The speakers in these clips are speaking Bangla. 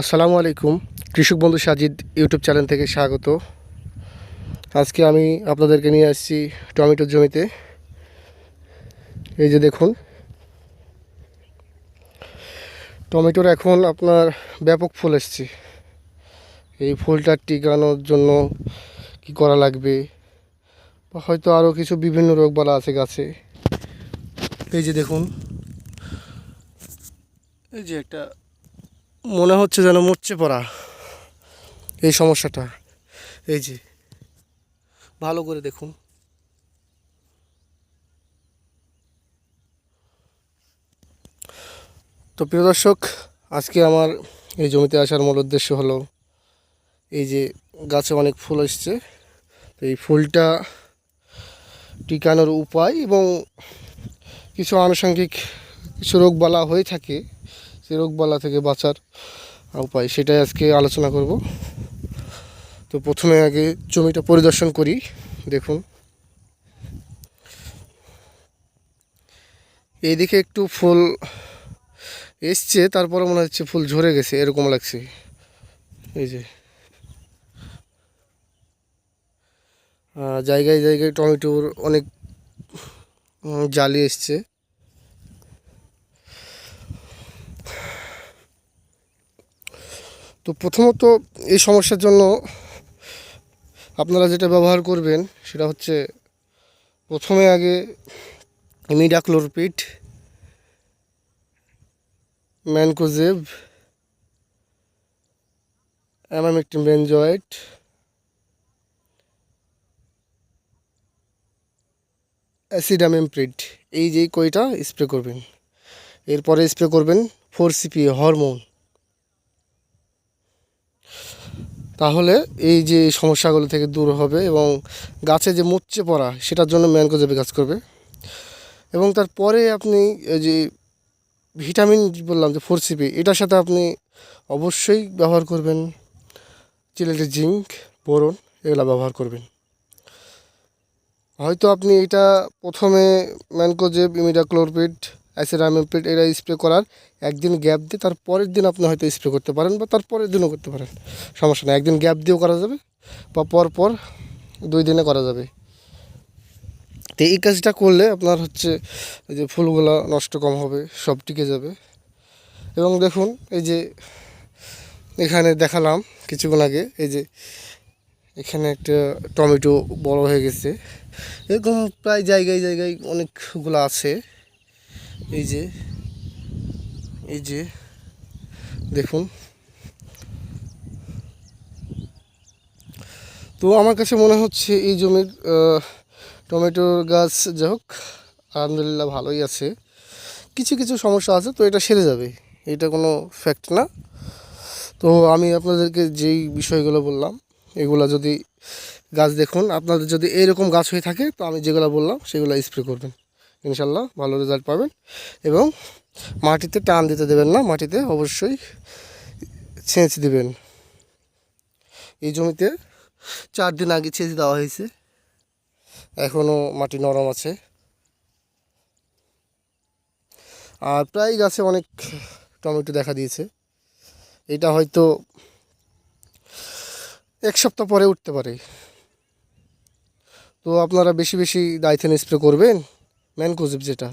আসসালামু আলাইকুম। কৃষক বন্ধু সাজিদ ইউটিউব চ্যানেল থেকে স্বাগত। আজকে আমি আপনাদেরকে নিয়ে আসছি টমেটোর জমিতে। এই যে দেখুন। টমেটোর এখন আপনার ব্যাপক ফুল এসছে। এই ফুলটা টিকানোর জন্য কি করা লাগবে? বা হয়তো আরও কিছু বিভিন্ন রোগবালা আছে গাছে। এই যে দেখুন। এই যে একটা মনে হচ্ছে যেন মরচে পড়া। এই সমস্যাটা। এই যে। ভালো করে দেখুন। তো প্রিয় দর্শক, আজকে আমার এই জমিতে আসার মূল উদ্দেশ্য হলো এই যে গাছে অনেক ফুল এসছে। এই ফুলটা টিকানোর উপায় এবং কিছু আনুষঙ্গিক কিছু রোগবালা হয়ে থাকে সেই রোগবালা থেকে বাঁচার উপায়, সেটাই আজকে আলোচনা করব। তো প্রথমে আগে জমিটা পরিদর্শন করি, দেখুন। এইদিকে একটু ফুল এসছে, তারপরে মনে হচ্ছে ফুল ঝরে গেছে, এরকম লাগছে। এই যে। জায়গায় জায়গায় টমেটোর অনেক জালি এসছে। তো প্রথমত এই সমস্যার জন্য আপনারা যেটা ব্যবহার করবেন সেটা হচ্ছে প্রথমে আগে imidacloprid, mancozeb emamectin benzoate acetamiprid. এই যেই কইটা স্প্রে করবেন। এরপরে স্প্রে করবেন ফোর সিপি হরমোন। তাহলে এই যে সমস্যাগুলো থেকে দূর হবে এবং গাছে যে মুচ্ছে পড়া, সেটার জন্য ম্যানকোজেবে কাজ করবে। এবং তারপরে আপনি যে ভিটামিন বললাম যে ফোর সিপি, এটার সাথে আপনি অবশ্যই ব্যবহার করবেন চিলেটের জিঙ্ক, বোরন, এগুলো ব্যবহার করবেন। হয়তো আপনি এটা প্রথমে ম্যানকোজেব ইমিডাক্লোরপিড অ্যাসিডামিপিড এটা স্প্রে করার একদিন গ্যাপ দিয়ে তার পরের দিন আপনি হয়তো স্প্রে করতে পারেন বা তার পরের দিনও করতে পারেন। সমস্যা নেই, একদিন গ্যাপ দিয়েও করা যাবে বা পর পর দুই দিনে করা যাবে। তো এই কাজটা করলে আপনার হচ্ছে যে ফুলগুলো নষ্ট কম হবে, সব টিকে যাবে। এবং দেখুন এই যে এখানে দেখালাম কিছুক্ষণ আগে এই যে এখানে একটা টমেটো বড় হয়ে গেছে। এরকম প্রায় জায়গায় জায়গায় অনেকগুলো আছে। এই যে এই যে, দেখুন। তো আমার কাছে মনে হচ্ছে এই জমির টমেটোর গাছ যা হোক, আলহামদুলিল্লাহ ভালোই আছে। কিছু কিছু সমস্যা আছে, তো এটা সেরে যাবে। এটা কোনো ফ্যাক্ট না। তো আমি আপনাদেরকে যেই বিষয়গুলো বললাম, এগুলো যদি গাছ দেখুন, আপনাদের যদি এইরকম গাছ হয়ে থাকে, তো আমি যেগুলো বললাম, সেগুলো স্প্রে করবেন। ইনশাল্লাহ ভালো রেজাল্ট পাবেন এবং মাটিতে টান দিতে দেবেন না, মাটিতে অবশ্যই ছেঁচ দিবেন। এই জমিতে চার দিন আগে ছেঁচ দেওয়া হয়েছে, এখনও মাটি নরম আছে। আর প্রায় গাছে অনেক টমেটো দেখা দিয়েছে, এটা হয়তো এক সপ্তাহ পরে উঠতে পারে। তো আপনারা বেশি বেশি ডাইথেন স্প্রে করবেন ম্যানকোজিব যেটা,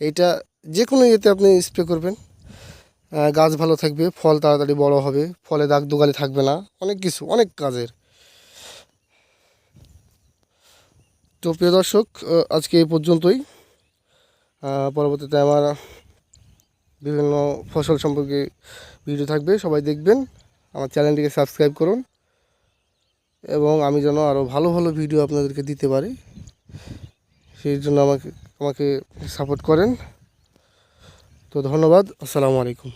এইটা যে কোনো ইয়েতে আপনি স্প্রে করবেন। গাছ ভালো থাকবে, ফল তাড়াতাড়ি বড় হবে, ফলে দাগ দুগালি থাকবে না, অনেক কিছু, অনেক কাজের। তো প্রিয় দর্শক আজকে এই পর্যন্তই। পরবর্তীতে আমার বিভিন্ন ফসল সম্পর্কে ভিডিও থাকবে, সবাই দেখবেন। আমার চ্যানেলটিকে সাবস্ক্রাইব করুন। এবং আমি যেন আরও ভালো ভালো ভিডিও আপনাদেরকে দিতে পারি। সেই জন্য আমাকে আমাকে সাপোর্ট করেন। তো ধন্যবাদ আসসালামু আলাইকুম।